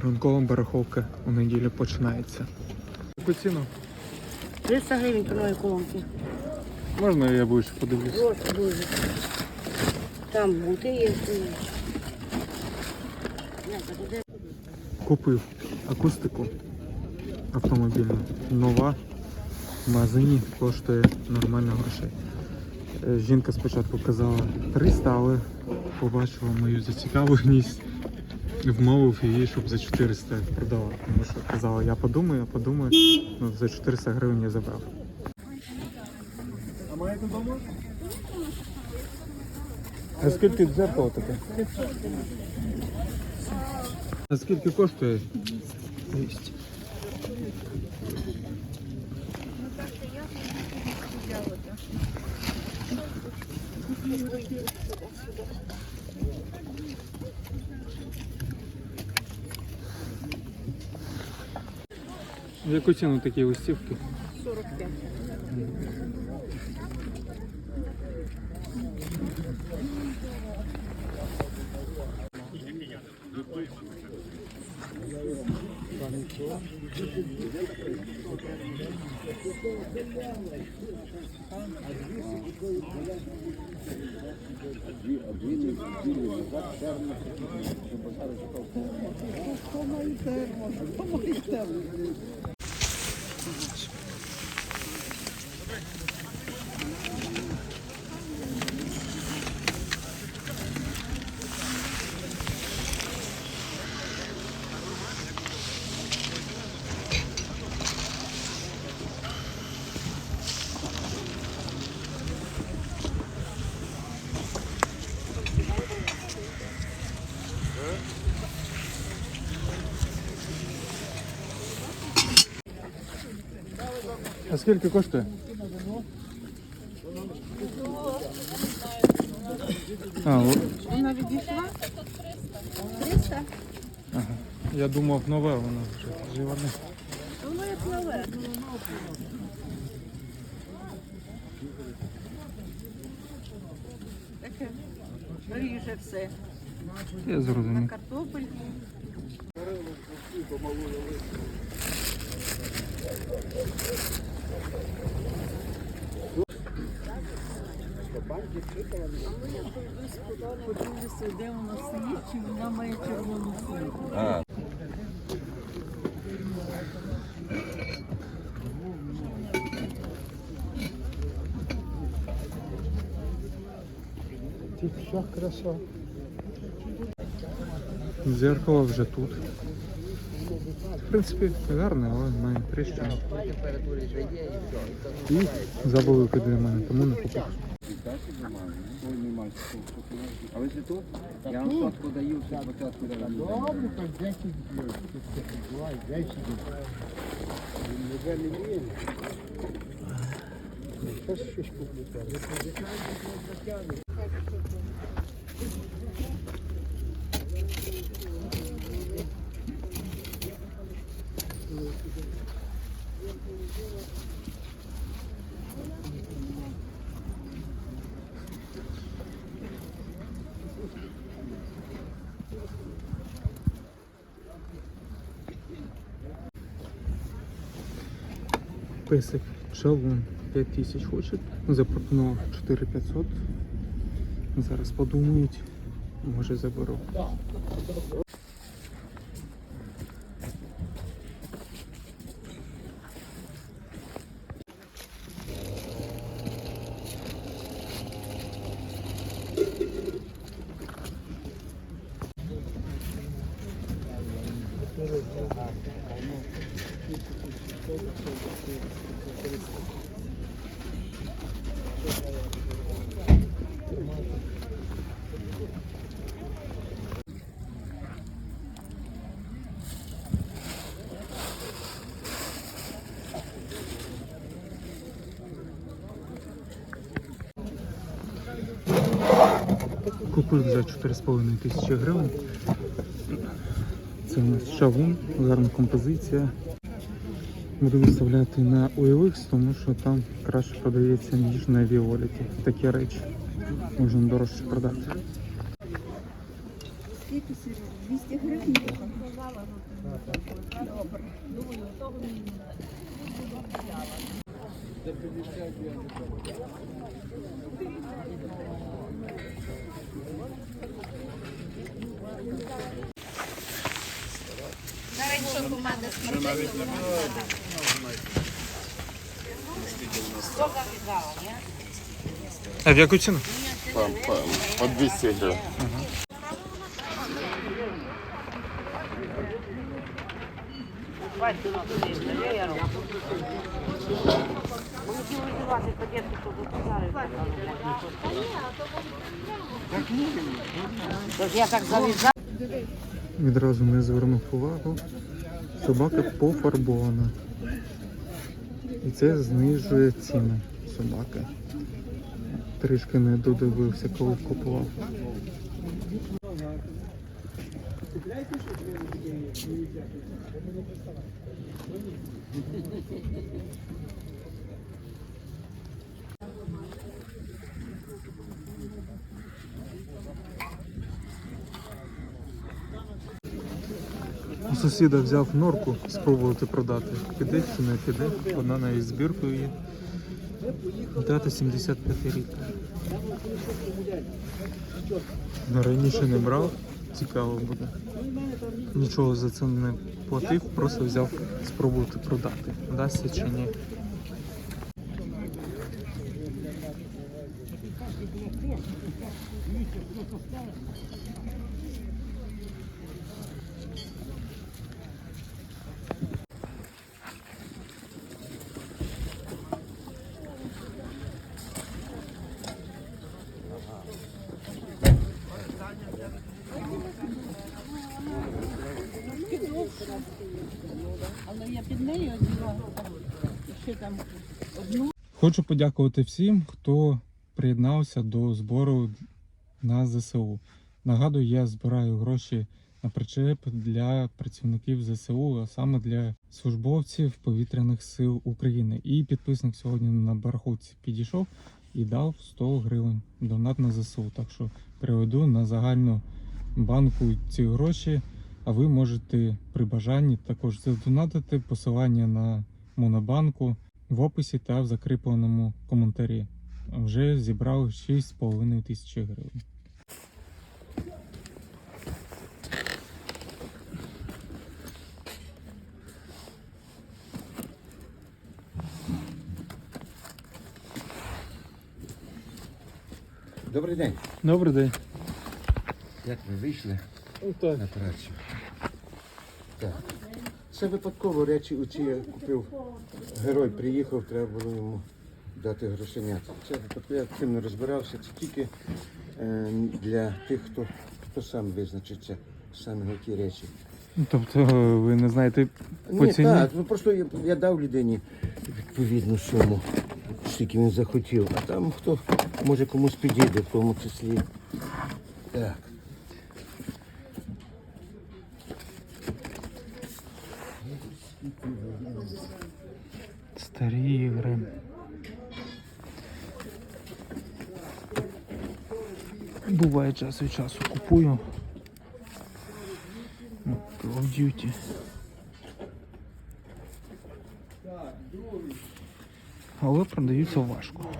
Ранкова бараховка у неділю починається. Яку ціну? 300 гривень кілової колонки. Можна я більше подивлюсь? Ось дуже. Там бути є. Купив акустику автомобільну. Нова в магазині коштує нормально грошей. Е, Жінка спочатку казала 300, але побачила мою зацікавленість, вмовив її, щоб за 400 продала. Тому що казала, я подумаю, я подумаю. Ну, за 400 гривень я забрав. А маєте вдома? А скільки дзеркало таке? А скільки коштує? 200. В яку ціну такі листівки? 45. А скільки коштує? А, о, Вона відійшла? 300? ага. Я думав нове воно вже живане. Воно як нове. Таке. Ріже все. Я зрозумів. Картопельку. Подивлюся, де вона стоїть, чи вона має червону сумку. Вся краса. Зеркало вже тут. В принципі, гарне, але має тріщину. І забули для мене, тому не купив. А ви тут? Я вам сотку даю, ще спочатку даю. Добре, так 10 б'ють. Давай, 10 Вже не вміє. Щось щось куплю. Песик шалун 5000 хоче. Запропонував 4500. Зараз подумають, може заберу. Купив за 4,5 тисячі гривень. Це у нас шавун, гарна композиція. Буду виставляти на OLX, тому що там краще продається, ніж на Віоліті. Такі речі можна дорожче продати. Скільки 200 гривень? добре. Думаю, того мені А в яку ціну? По, по, по 200 гривен. Відразу не звернув увагу. Собака пофарбована. І це знижує ціни собаки. Трішки не додивився, коли купував. Сусіда взяв норку спробувати продати. Піде чи не піде. Вона навіть збіркою є. Дата 75 рік. Ну, Раніше не брав, цікаво буде. Нічого за це не платив, просто взяв спробувати продати. Вдасться чи ні. Але я під нею оділа ще там одну. Хочу подякувати всім, хто приєднався до збору на ЗСУ. Нагадую, я збираю гроші на причеп для працівників ЗСУ, а саме для службовців повітряних сил України. І підписник сьогодні на бараховці підійшов і дав 100 гривень донат на ЗСУ. Так що переведу на загальну банку ці гроші. А ви можете при бажанні також задонатити посилання на монобанку в описі та в закріпленому коментарі. Вже зібрав 6,5 тисячі гривень. Добрий день. Добрий день. Як ви вийшли Так. на працю? Так. Це випадково речі оці я купив. Герой приїхав, треба було йому дати грошенят. Це випадково, я цим не розбирався. Це тільки е, для тих, хто, хто сам визначиться саме ті речі. Тобто ви не знаєте по Ні, ціні? так, ну просто я, я дав людині відповідну суму, скільки він захотів, а там хто може комусь підійде в тому числі. Так. Старі ігри. Буває час від часу купую. Ну, Call of Duty. Але продаються важко.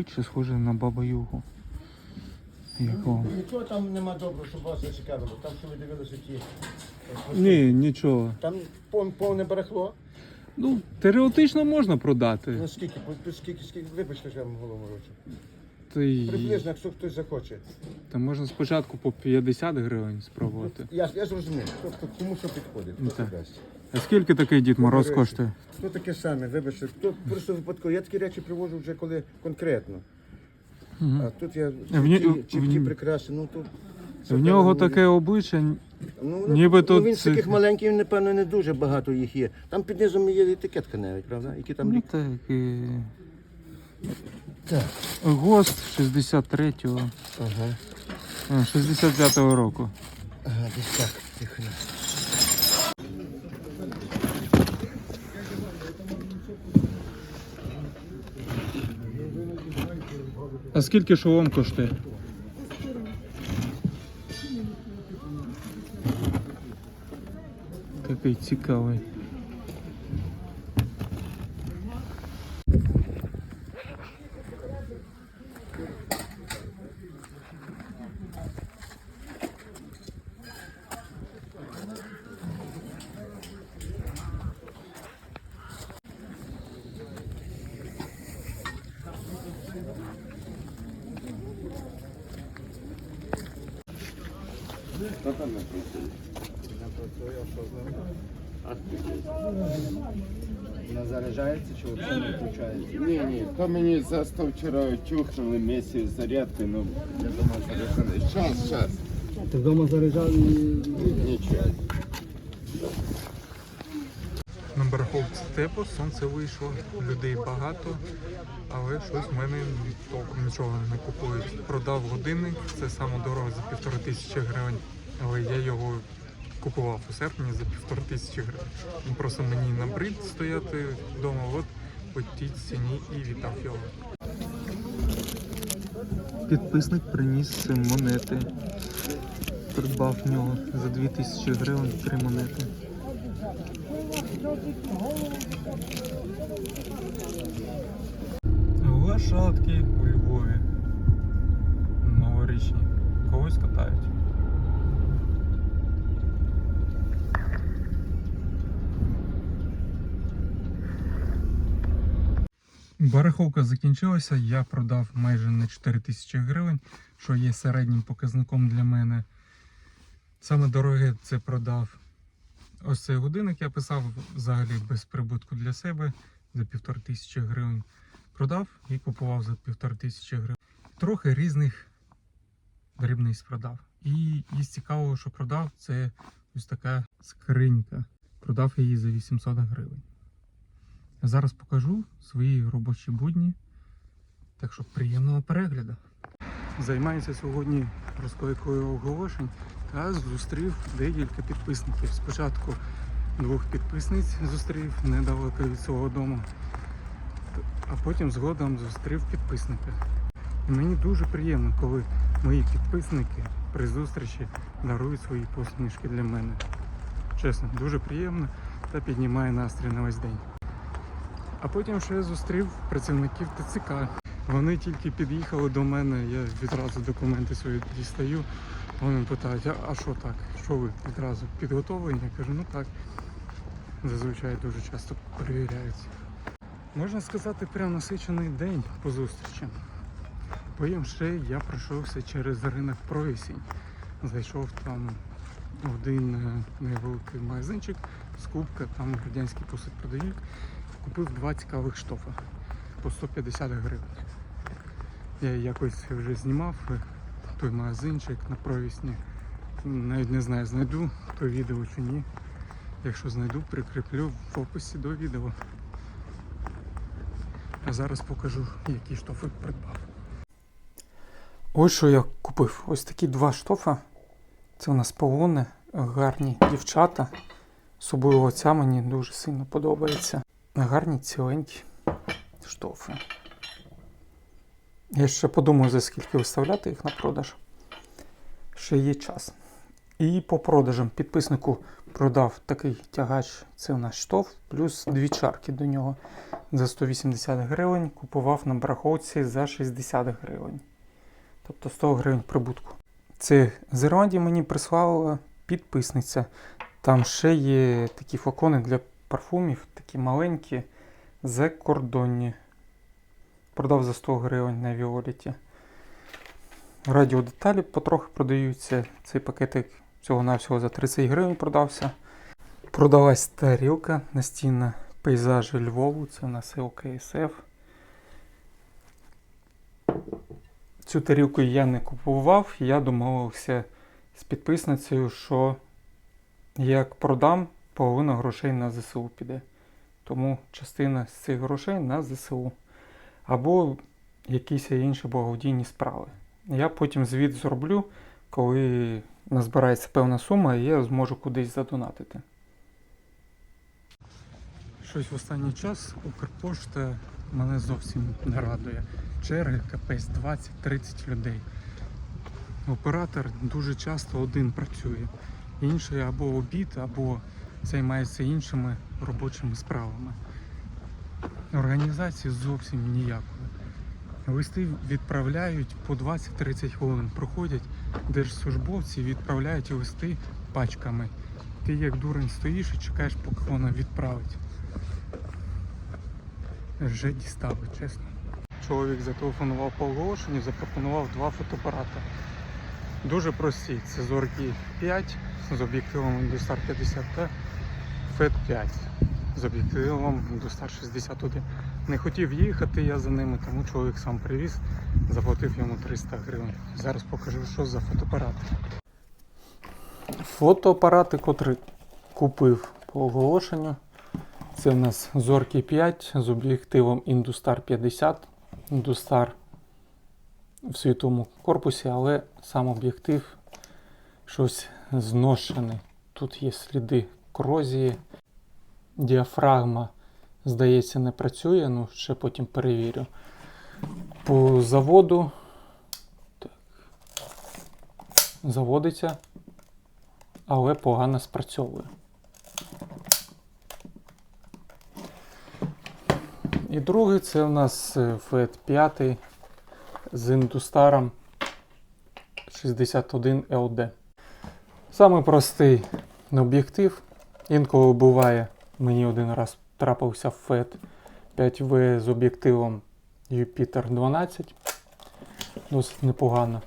Обличчя схоже на баба Югу. Якого? Нічого там нема доброго, щоб вас зацікавило. Там, що ви дивилися ті. Ні, нічого. Там пов- повне барахло. Ну, теоретично можна продати. Ну скільки, по- скільки, скільки, вибачте, що я вам голову ручу. Та, й... Приблизно, якщо хтось захоче. Та можна спочатку по 50 гривень спробувати. Я, я зрозумів, тобто кому що підходить, Ну, хто так. дасть. А скільки такий Дід Мороз коштує? Хто таке саме, вибачте, хто просто випадково. Я такі речі привожу вже коли конкретно. Мгм. А тут я В ні- чіпкі в- прикраси, ну тут. це В нього певно, таке обличчя. Ну, ну, ніби ну, він з це- таких маленьких, напевно, не дуже багато їх є. Там під низом є етикетка навіть, правда? Які там Ну рік. так. І... Так. ГОСТ 63-го, Ага. а, 65-го року. Ага, десь так. Тихо. А скільки шолом коштує? Такий цікавий. Вона заряджається чи взагалі не включається? Ні, ні, то мені застав вчора тюхнули місяць зарядки, ну я думаю, заряджений. Щас, щас. Ти вдома заряджав і Нічого. На бараховці тепло, сонце вийшло, людей багато, але щось в мене толком нічого не купують. Продав годинник, це саме дорого за півтори тисячі гривень, але я його купував у серпні за півтори тисячі гривень. Просто мені набрид стояти вдома, от по тій ціні і віддав його. Підписник приніс монети. Придбав в нього за 2000 гривень три монети. Лошадки у Львові. Новорічні. Когось катають. Бараховка закінчилася, я продав майже на 4 тисячі гривень, що є середнім показником для мене. Саме дороге це продав ось цей годинник. Я писав взагалі без прибутку для себе за півтори тисячі гривень. Продав і купував за півтори тисячі гривень. Трохи різних дрібниць продав. І із цікавого, що продав, це ось така скринька. Продав її за 800 гривень. Зараз покажу свої робочі будні. Так що приємного перегляду. Займаюся сьогодні розклейкою оголошень та зустрів декілька підписників. Спочатку двох підписниць зустрів недалеко від свого дому, а потім згодом зустрів підписника. І мені дуже приємно, коли мої підписники при зустрічі дарують свої посмішки для мене. Чесно, дуже приємно та піднімає настрій на весь день. А потім ще зустрів працівників ТЦК. Вони тільки під'їхали до мене, я відразу документи свої дістаю. Вони питають, а, що так? Що ви відразу підготовлені? Я кажу, ну так. Зазвичай дуже часто перевіряються. Можна сказати, прям насичений день по зустрічам. Потім ще я пройшовся через ринок Провісінь. Зайшов там один е, невеликий магазинчик, скупка, там радянський посуд продають. Купив два цікавих штофа по 150 гривень. Я якось вже знімав е, той магазинчик на провісні. Навіть не знаю, знайду то відео чи ні. Якщо знайду, прикріплю в описі до відео. А зараз покажу, які штофи придбав. Ось що я купив. Ось такі два штофа. Це у нас полони, гарні дівчата. Особливо ця мені дуже сильно подобається. Гарні ціленькі штофи. Я ще подумаю, за скільки виставляти їх на продаж. Ще є час. І по продажам підписнику продав такий тягач, це у нас штоф, плюс дві чарки до нього за 180 гривень. Купував на бараховці за 60 гривень. Тобто 100 гривень прибутку. Це з Ірландії мені прислала підписниця. Там ще є такі флакони для парфумів, такі маленькі, закордонні. Продав за 100 гривень на Віоліті. Радіодеталі потрохи продаються. Цей пакетик всього-навсього за 30 гривень продався. Продалась тарілка настінна пейзажі Львову. Це у нас ЛКСФ. Цю тарілку я не купував. Я домовився з підписницею, що як продам, половина грошей на ЗСУ піде. Тому частина з цих грошей на ЗСУ. Або якісь інші благодійні справи. Я потім звіт зроблю, коли назбирається певна сума, і я зможу кудись задонатити. Щось в останній час Укрпошта мене зовсім не радує. черги капець 20-30 людей. Оператор дуже часто один працює, інший або обід, або займається іншими робочими справами. Організації зовсім ніякої. Листи відправляють по 20-30 хвилин. Проходять держслужбовці, відправляють листи пачками. Ти як дурень стоїш і чекаєш, поки вона відправить. Вже дістали, чесно. Чоловік зателефонував по оголошенню, запропонував два фотоапарати. Дуже прості. Це Зорки 5 з об'єктивом Industar 50 та FET 5 з об'єктивом Industar 61. Не хотів їхати я за ними, тому чоловік сам привіз, заплатив йому 300 гривень. Зараз покажу, що за фотоапарати. Фотоапарати, котрі купив по оголошенню. Це в нас Зорки 5 з об'єктивом Industar 50. Industar в світовому корпусі, але сам об'єктив щось зношений. Тут є сліди корозії. Діафрагма, здається, не працює, ну ще потім перевірю. По заводу так, заводиться, але погано спрацьовує. І другий це у нас FET 5 з індустаром 61 LD. Самий простий об'єктив. Інколи буває, мені один раз трапився FET 5V з об'єктивом Jupiter 12. Досить непогано.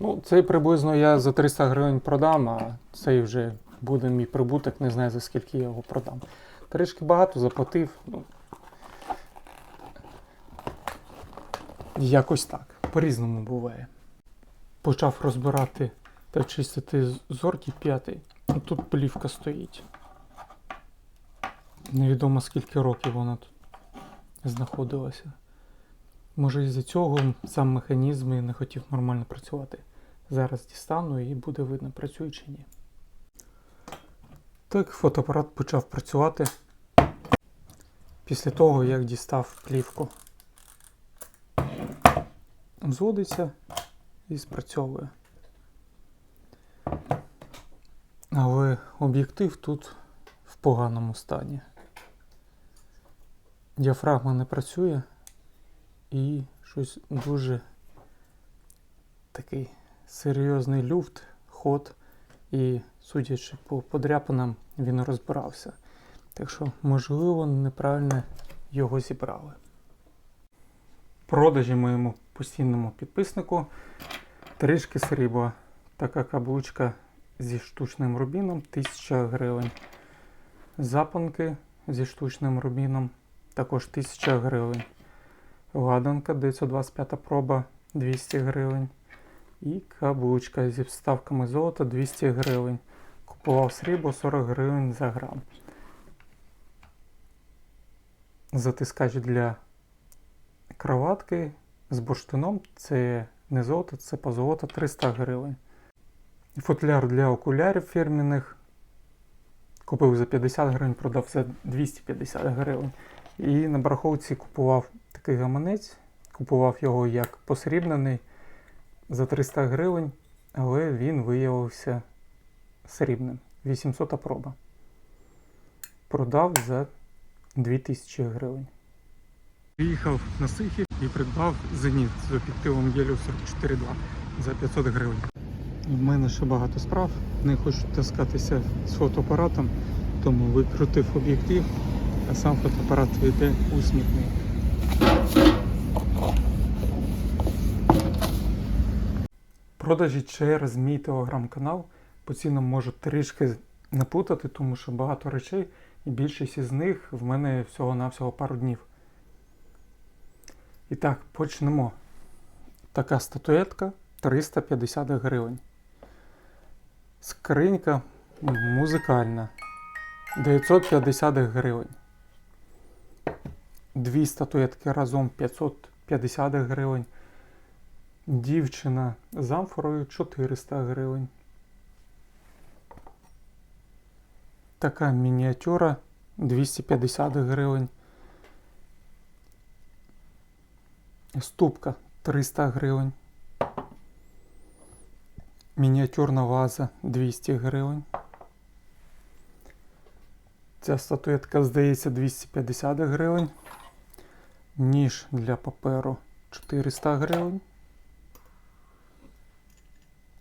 Ну, цей приблизно я за 300 гривень продам, а цей вже буде мій прибуток, не знаю за скільки я його продам. Трішки багато заплатив. Ну, якось так. По-різному буває. Почав розбирати та чистити зорки п'ятий. А тут плівка стоїть. Невідомо скільки років вона тут знаходилася. Може із-за цього сам механізм і не хотів нормально працювати. Зараз дістану і буде видно, працює чи ні. Так, фотоапарат почав працювати після того, як дістав плівку. Зводиться і спрацьовує. Але об'єктив тут в поганому стані. Діафрагма не працює і щось дуже такий серйозний люфт, ход, і, судячи по подряпинам, він розбирався. Так що, можливо, неправильно його зібрали. Продажі моєму постійному підписнику трішки срібла. Така каблучка зі штучним рубіном 1000 гривень. Запонки зі штучним рубіном також 1000 гривень. Ладанка 925 проба 200 гривень. І каблучка зі вставками золота 200 гривень. Купував срібло 40 гривень за грам. Затискач для кроватки з бурштином це не золото, це позолота 300 гривень. Футляр для окулярів фірміних. Купив за 50 гривень, продав за 250 гривень. І на бараховці купував такий гаманець. Купував його як посрібнений за 300 гривень, але він виявився срібним. 800 проба. Продав за 2000 гривень. Приїхав на Сихів і придбав зеніт з об'єктивом Єлю 44.2 за 500 гривень. У мене ще багато справ. Не хочу таскатися з фотоапаратом, тому викрутив об'єктив, а сам фотоапарат йде у смітник. Продажі через мій телеграм-канал по цінам можу трішки напутати, тому що багато речей, і більшість із них в мене всього-навсього пару днів. І так, почнемо. Така статуетка 350 гривень. Скринька музикальна 950 гривень. Дві статуетки разом 550 гривень. Дівчина з амфорою 400 гривень. Така мініатюра 250 гривень. Ступка 300 гривень. Мініатюрна ваза 200 гривень. Ця статуетка, здається, 250 гривень. Ніж для паперу 400 гривень.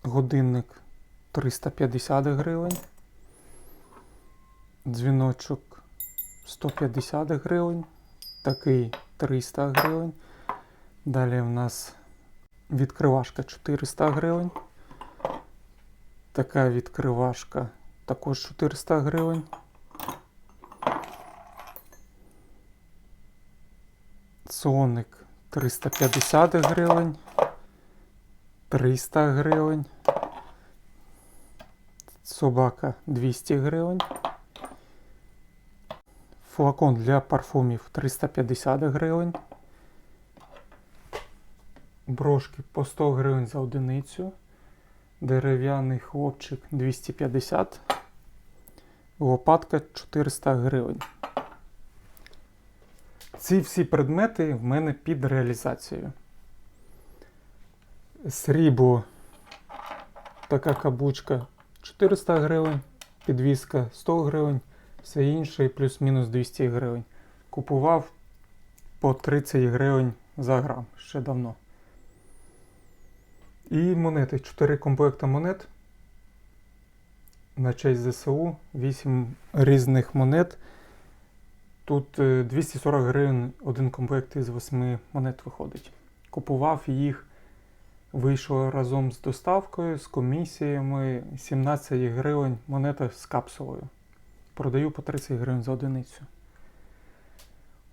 Годинник 350 гривень. Дзвіночок 150 гривень. Такий 300 гривень. Далі в нас відкривашка 400 гривень. Така відкривашка також 400 гривень. Соник 350 гривень. 300 гривень. Собака 200 гривень. Флакон для парфумів 350 гривень. Брошки по 100 гривень за одиницю. Дерев'яний хлопчик 250. Лопатка 400 гривень. Ці всі предмети в мене під реалізацією. Срібло. Така каблучка 400 гривень, підвіска 100 гривень, все інше плюс-мінус 200 гривень. Купував по 30 гривень за грам ще давно. І монети. 4 комплекти монет. На честь ЗСУ, 8 різних монет. Тут е, 240 гривень один комплект із 8 монет виходить. Купував їх, вийшло разом з доставкою, з комісіями 17 гривень монета з капсулою. Продаю по 30 гривень за одиницю.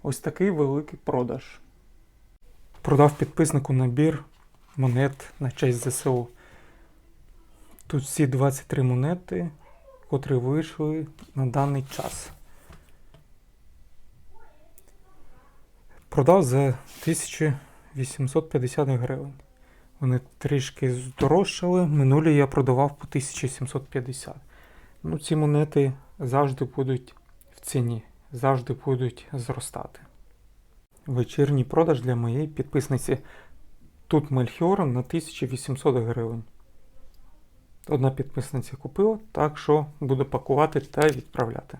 Ось такий великий продаж. Продав підписнику набір монет на честь ЗСУ. Тут всі 23 монети, котрі вийшли на даний час. Продав за 1850 гривень. Вони трішки здорожчали. Минулі я продавав по 1750. Ну, ці монети завжди будуть в ціні, завжди будуть зростати. Вечірній продаж для моєї підписниці. Тут Мельхіор на 1800 гривень. Одна підписниця купила, так що буду пакувати та відправляти.